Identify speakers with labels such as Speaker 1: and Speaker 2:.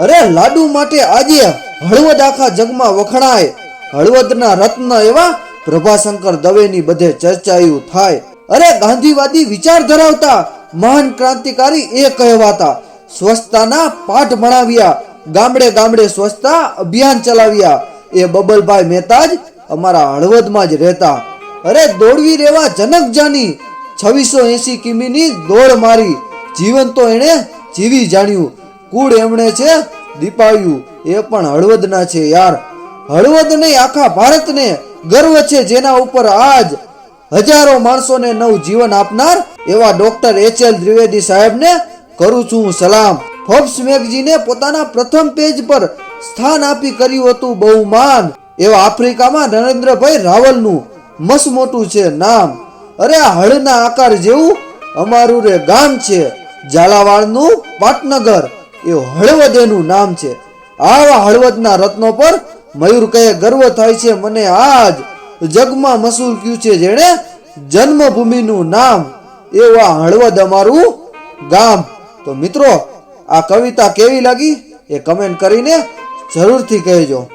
Speaker 1: અરે, લાડુ માટે આજે હળવદ આખા જગમાં વખણાય. હળવદના રત્ન એવા પ્રભાશંકર દવેની બધે ચર્ચાયું થાય. અરે, ગાંધીવાદી વિચાર ધરાવતા મહાન ક્રાંતિકારી એ કહેવાતા. સ્વચ્છતાના પાઠ ભણાવ્યા. ગામડે ગામડે સ્વચ્છતા અભિયાન ચલાવ્યા. એ બબલભાઈ મહેતા જ અમારા હળવદમાં જ રહેતા. અરે, દોડવી રેવા જનક જાની. છવ્વીસો એસી કિમીની દોડ મારી. જીવન તો એણે જીવી જાણ્યું. કુળ એમણે છે દીપાવ્યું એ પણ હળવદના છે યાર. હળવદ નહીં, આખા ભારતને ગર્વ છે જેના ઉપર આજ હજારો માણસોને નવ જીવન આપનાર એવા ડોક્ટર એચ એલ દ્વિવેદી સાહેબને કરું છું સલામ. ફોર્બ્સ મેગઝીને પોતાના પ્રથમ પેજ પર સ્થાન આપી કર્યું હતું બહુમાન. એવા આફ્રિકામાં નરેન્દ્રભાઈ રાવલનું મસ્ત મોટું છે નામ. અરે હળના આકાર જેવું અમારું રે ગામ છે. ઝાલાવાડનું પાટનગર. એ હળવદ એનું નામ છે. આવા હળવદના રત્નો પર મયુર કહે, ગર્વ થાય છે મને આજ જગમાં મસૂર ક્યું છે જેણે જન્મભૂમિનું નામ એવા હળવદ અમારું ગામ. તો મિત્રો, આ કવિતા કેવી લાગી? એ કમેન્ટ કરીને જરૂરથી કહેજો.